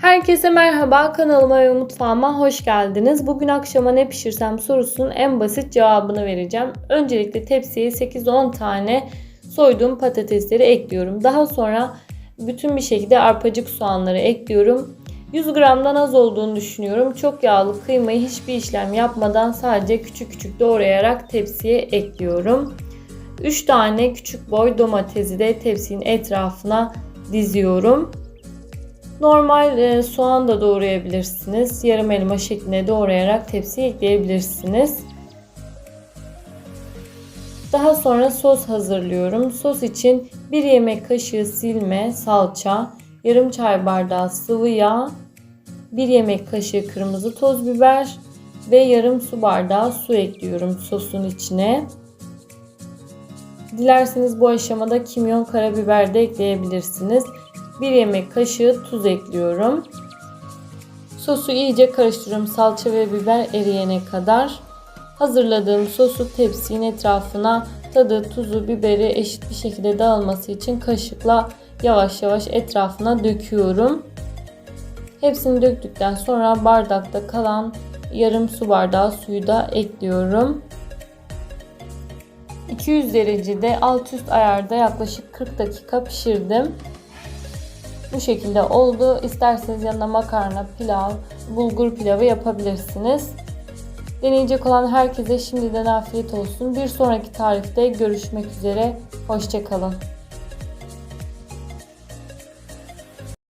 Herkese merhaba, kanalıma ve mutfağıma hoş geldiniz. Bugün akşama ne pişirsem sorusunun en basit cevabını vereceğim. Öncelikle tepsiye 8-10 tane soyduğum patatesleri ekliyorum. Daha sonra bütün bir şekilde arpacık soğanları ekliyorum. 100 gramdan az olduğunu düşünüyorum. Çok yağlı kıymayı hiçbir işlem yapmadan sadece küçük küçük doğrayarak tepsiye ekliyorum. 3 tane küçük boy domatesi de tepsinin etrafına diziyorum. Normal e, soğan da doğrayabilirsiniz. Yarım elma şeklinde doğrayarak tepsiye ekleyebilirsiniz. Daha sonra sos hazırlıyorum. Sos için 1 yemek kaşığı silme, salça, yarım çay bardağı sıvı yağ, 1 yemek kaşığı kırmızı toz biber ve yarım su bardağı su ekliyorum sosun içine. Dilerseniz bu aşamada kimyon karabiber de ekleyebilirsiniz. 1 yemek kaşığı tuz ekliyorum. Sosu iyice karıştırıyorum salça ve biber eriyene kadar. Hazırladığım sosu tepsinin etrafına tadı, tuzu, biberi eşit bir şekilde dağılması için kaşıkla yavaş yavaş etrafına döküyorum. Hepsini döktükten sonra bardakta kalan yarım su bardağı suyu da ekliyorum. 200 derecede alt üst ayarda yaklaşık 40 dakika pişirdim. Bu şekilde oldu. İsterseniz yanına makarna, pilav, bulgur pilavı yapabilirsiniz. Deneyecek olan herkese şimdiden afiyet olsun. Bir sonraki tarifte görüşmek üzere. Hoşçakalın.